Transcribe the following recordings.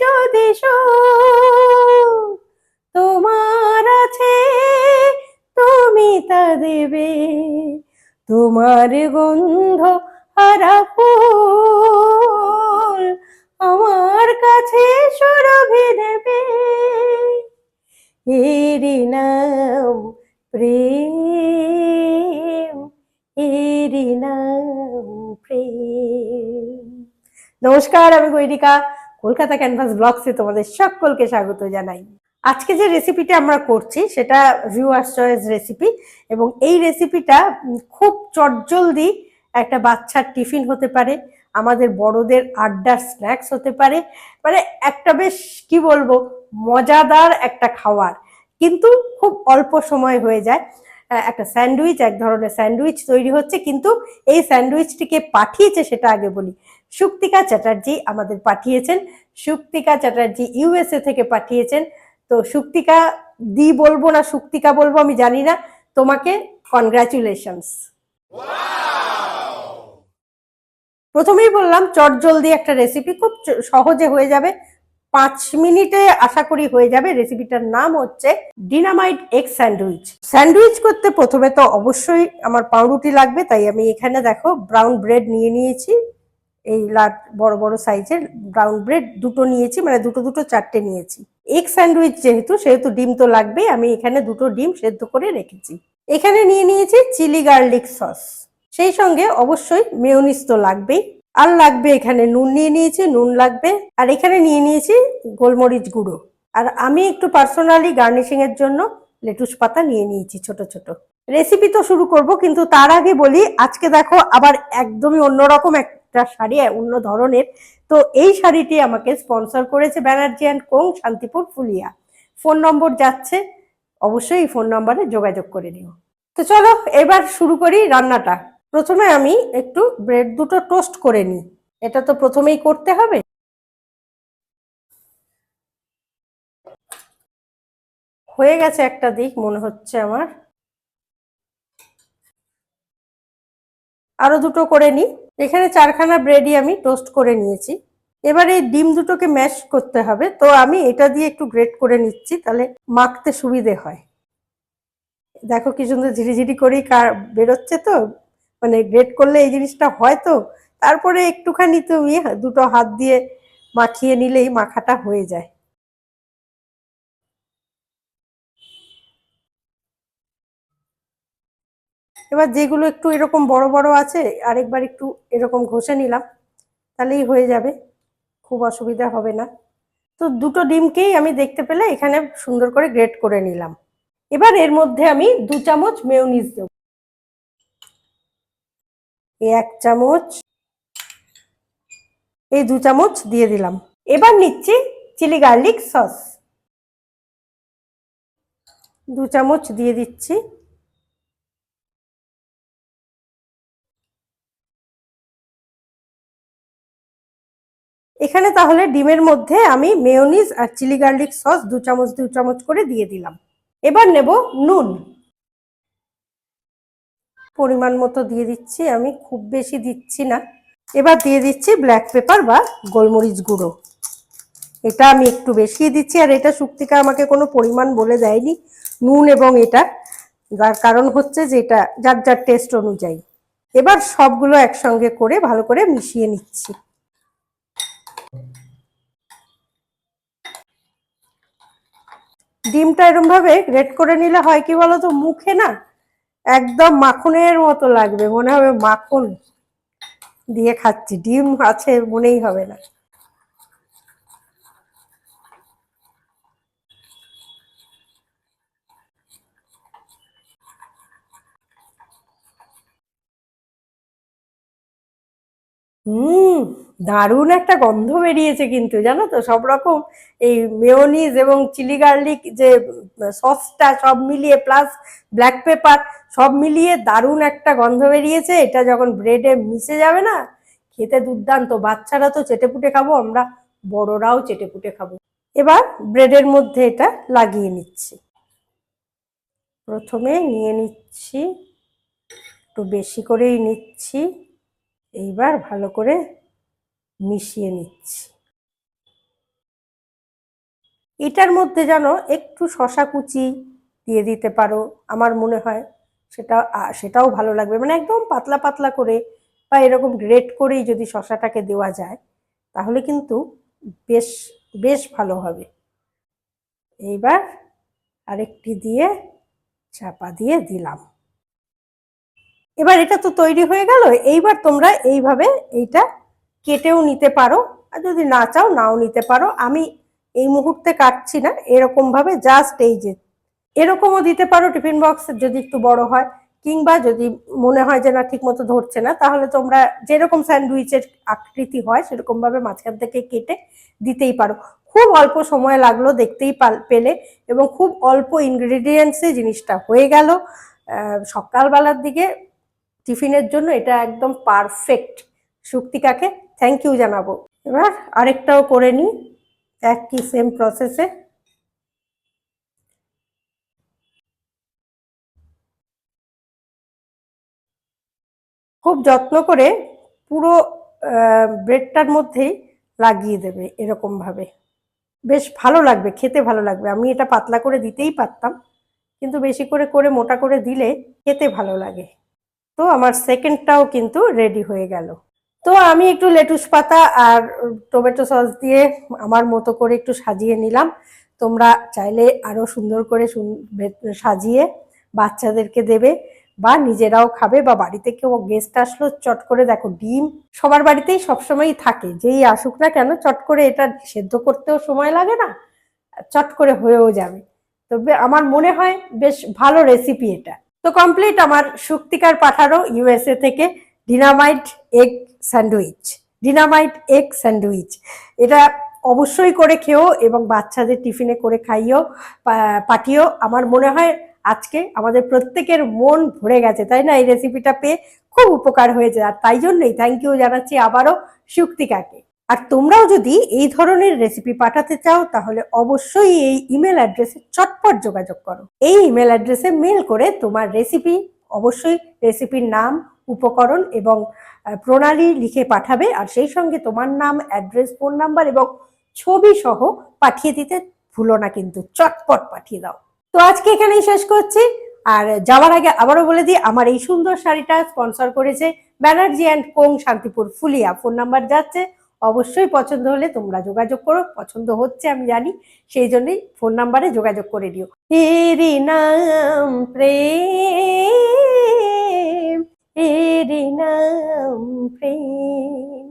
যদি তোমার আছে, তুমি তা দেবে। তোমার গন্ধ হারা আমার কাছে সুরভি দেবে এরি নাম প্রেম এরি নাম প্রেম। নমস্কার, আমি গৈরিকা। কলকাতা ক্যানভাস ব্লগসে তোমাদের সকলকে স্বাগত জানাই। আজকে যে রেসিপিটা আমরা করছি, সেটা ভিউয়ার্স চয়েস রেসিপি এবং এই রেসিপিটা খুব চটজলদি একটা বাচ্চার টিফিন হতে পারে, আমাদের বড়দের আড্ডার স্ন্যাক্স হতে পারে মানে একটা বেশ কি বলব, মজাদার একটা খাওয়ার। কিন্তু খুব অল্প সময় হয়ে যায় একটা স্যান্ডউইচ, এক ধরনের স্যান্ডউইচ তৈরি হচ্ছে, কিন্তু এই স্যান্ডউইচটিকে পাঠিয়েছে সেটা আগে বলি। সুক্তিকা চ্যাটার্জি আমাদের পাঠিয়েছেন। সুক্তিকা চ্যাটার্জি ইউএসএ থেকে পাঠিয়েছেন। তো সুক্তিকা দি বলব না সুক্তিকা বলব আমি জানি না। তোমাকে কনগ্রাচুলেশনস প্রথমেই বললাম চট জলদি একটা রেসিপি খুব সহজে হয়ে যাবে। পাঁচ মিনিটে আশা করি হয়ে যাবে। রেসিপিটার নাম হচ্ছে ডিনামাইট এগ স্যান্ডউইচ। স্যান্ডউইচ করতে প্রথমে তো অবশ্যই আমার পাউরুটি লাগবে তাই আমি এখানে দেখো ব্রাউন ব্রেড নিয়ে নিয়েছি। এই লাট বড় বড় সাইজের ব্রাউন ব্রেড দুটো নিয়েছি মানে দুটো দুটো, চারটে নিয়েছি। এগ স্যান্ডউইচ যেহেতু, সেহেতু ডিম তো লাগবেই, আমি এখানে দুটো ডিম সেদ্ধ করে রেখেছি। এখানে নিয়ে নিয়েছি চিলি গার্লিক সস সেই সঙ্গে অবশ্যই মেয়োনিজ তো লাগবেই। আর লাগবে এখানে নুন নিয়ে নিয়েছি, নুন লাগবে। আর এখানে নিয়ে নিয়েছি গোলমরিচ গুঁড়ো। আর আমি একটু পার্সোনালি গার্নিশিং এর জন্য লেটুস পাতা নিয়ে নিয়েছি ছোট ছোট। রেসিপি তো শুরু করব, কিন্তু তার আগে বলি, আজকে দেখো আবার একদমই অন্যরকম একটা শাড়ি অন্য ধরনের। তো এই শাড়িটি আমাকে স্পন্সর করেছে Banerjee and co Shantipur Phulia. Phone number যাচ্ছে, অবশ্যই ফোন নম্বরে যোগাযোগ করে নিও। তো চলো, এবার শুরু করি রান্নাটা। প্রথমে আমি একটু ব্রেড দুটো টোস্ট করে নিই। এটা তো প্রথমেই করতে হবে। হয়ে গেছে একটা দিক, মনে হচ্ছে আমার। আরও দুটো করে নিই। এখানে চারখানা ব্রেডই আমি টোস্ট করে নিয়েছি। এবার এই ডিম দুটোকে ম্যাশ করতে হবে। তো আমি এটা দিয়ে একটু গ্রেট করে নিচ্ছি, তাহলে মাখতে সুবিধে হয়। দেখো কি সুন্দর ঝিরিঝিরি করেই কার- বেরোচ্ছে তো। মানে গ্রেট করলে এই জিনিসটা হয় তো। তারপরে একটুখানি তুমি দুটো হাত দিয়ে মাখিয়ে নিলেই মাখাটা হয়ে যায়। এবার যেগুলো একটু এরকম বড় বড় আছে, আরেকবার একটু এরকম ঘষে নিলাম, তাহলেই হয়ে যাবে, খুব অসুবিধা হবে না। তো দুটো ডিমকেই আমি দেখতে পেলে এখানে সুন্দর করে গ্রেট করে নিলাম। এবার এর মধ্যে আমি দু চামচ মেয়োনিজ দেব। এক চামচ এই দু চামচ দিয়ে দিলাম। এবার নিচ্ছি চিলি গার্লিক সস। দু চামচ দিয়ে দিচ্ছি। এখানে তাহলে ডিমের মধ্যে আমি মেয়নিজ আর চিলি গার্লিক সস দু চামচ দু চামচ করে দিয়ে দিলাম। এবার নেব নুন। পরিমাণ মতো দিয়ে দিচ্ছি, আমি খুব বেশি দিচ্ছি না। এবার দিয়ে দিচ্ছি ব্ল্যাক পেপার বা গোলমরিচ গুঁড়ো। এটা আমি একটু বেশি দিচ্ছি, আর এটা শুক্তিকা আমাকে কোনো পরিমাণ বলে দেয়নি, নুন এবং এটা। যার কারণ হচ্ছে যে এটা, যার যার টেস্ট অনুযায়ী। এবার সবগুলো একসঙ্গে করে ভালো করে মিশিয়ে নিচ্ছি। ডিমটা এরম ভাবে গ্রেট করে নিলে হয় কি বলতো, মুখে না একদম মাখনের মতো লাগবে, মনে হবে মাখন দিয়ে খাচ্ছি, ডিম আছে মনেই হবে না। হুম, দারুণ একটা গন্ধ বেরিয়েছে কিন্তু, জানো তো? সব রকম এই মেয়নিজ এবং চিলি গার্লিক যে সসটা সব মিলিয়ে প্লাস ব্ল্যাক পেপার সব মিলিয়ে দারুণ একটা গন্ধ বেরিয়েছে। এটা যখন ব্রেডে মিশে যাবে না, খেতে দুর্দান্ত। বাচ্চারা তো চেটেপুটে খাব, আমরা বড়রাও চেটেপুটে খাব। এবার ব্রেডের মধ্যে এটা লাগিয়ে নিচ্ছি। প্রথমে নিয়ে নিচ্ছি, একটু বেশি করেই নিচ্ছি। এইবার ভালো করে মিশিয়ে নিচ্ছি। এটার মধ্যে যেন একটু শশা কুচি দিয়ে দিতে পারো, আমার মনে হয়। সেটা সেটাও ভালো লাগবে। মানে একদম পাতলা পাতলা করে বা এরকম গ্রেট করেই যদি শশাটাকে দেওয়া যায়, তাহলে কিন্তু বেশ বেশ ভালো হবে। এইবার আরেকটি দিয়ে চাপা দিয়ে দিলাম। এবার এটা তো তৈরি হয়ে গেল, এইবার তোমরা এইভাবে এইটা কেটেও নিতে পারো, আর যদি না চাও নাও নিতে পারো। আমি এই মুহূর্তে কাটছি না এরকম ভাবে জাস্ট এই যে, এরকমও দিতে পারো টিফিন বক্স যদি একটু বড় হয়, কিংবা যদি মনে হয় যে না ঠিক মতো ধরছে না, তাহলে তোমরা যেরকম স্যান্ডউইচের আকৃতি হয় সেরকম ভাবে মাঝখান থেকে কেটে দিতেই পারো। খুব অল্প সময় লাগল দেখতেই পেলে এবং খুব অল্প ইনগ্রিডিয়েন্টসে জিনিসটা হয়ে গেল। সকালবেলার দিকে টিফিনের জন্য এটা একদম পারফেক্ট শুক্তিকাকে থ্যাংক ইউ জানাব। এবার আরেকটাও করে নিই একই সেম প্রসেসে খুব যত্ন করে পুরো ব্রেডটার মধ্যেই লাগিয়ে দেবে এরকম ভাবে। বেশ ভালো লাগবে, খেতে ভালো লাগবে। আমি এটা পাতলা করে দিতেই পারতাম। কিন্তু বেশি করে করে মোটা করে দিলে খেতে ভালো লাগে। তো আমার সেকেন্ডটাও কিন্তু রেডি হয়ে গেল। তো আমি একটু লেটুস পাতা আর টমেটো সস দিয়ে আমার মতো করে একটু সাজিয়ে নিলাম। তোমরা চাইলে আরও সুন্দর করে সাজিয়ে বাচ্চাদেরকে দেবে বা নিজেরাও খাবে বা বাড়িতে কেউ গেস্ট আসলো চট করে দেখো ডিম সবার বাড়িতেই সবসময়ই থাকে। যেই আসুক না কেন চট করে এটা সেদ্ধ করতেও সময় লাগে না, চট করে হয়েও যাবে। তবে আমার মনে হয় বেশ ভালো রেসিপি এটা। তো কমপ্লিট আমার শক্তিকার পাঠানো ইউএসএ থেকে dynamite egg sandwich, dynamite egg sandwich. এটা অবশ্যই করে খেও এবং বাচ্চাদের টিফিনে করে খাইও পাঠিও। আমার মনে হয় আজকে আমাদের প্রত্যেকের মন ভরে গেছে, তাই না? এই রেসিপিটা পেয়ে খুব উপকার হয়েছে। আর তাই জন্যই থ্যাংক ইউ জানাচ্ছি আবারও শুক্তিকাকে। আর তোমরাও যদি এই ধরনের রেসিপি পাঠাতে চাও, তাহলে অবশ্যই এই ইমেল অ্যাড্রেসে চটপট যোগাযোগ করো। এই ইমেল অ্যাড্রেসে মেল করে তোমার রেসিপি অবশ্যই রেসিপির নাম, উপকরণ এবং প্রণালী লিখে পাঠাবে আর সেই সঙ্গে তোমার নাম অ্যাড্রেস ফোন নাম্বার এবং ছবি সহ পাঠিয়ে দিতে ভুলো না কিন্তু, চটপট পাঠিয়ে দাও। তো আজকে এখানেই শেষ করছি। আর যাওয়ার আগে আবারও বলে দিই, আমার এই সুন্দর শাড়িটা স্পন্সর করেছে Banerjee and co Shantipur Phulia. Phone number যাচ্ছে অবশ্যই পছন্দ হলে তোমরা যোগাযোগ করো, পছন্দ হচ্ছে আমি জানি, সেই জন্যই ফোন নাম্বারে যোগাযোগ করে দিও এরি নাম প্রেম এরি নাম প্রেম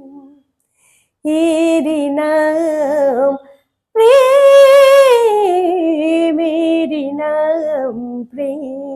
এরি নাম প্রেম এরি নাম প্রেম।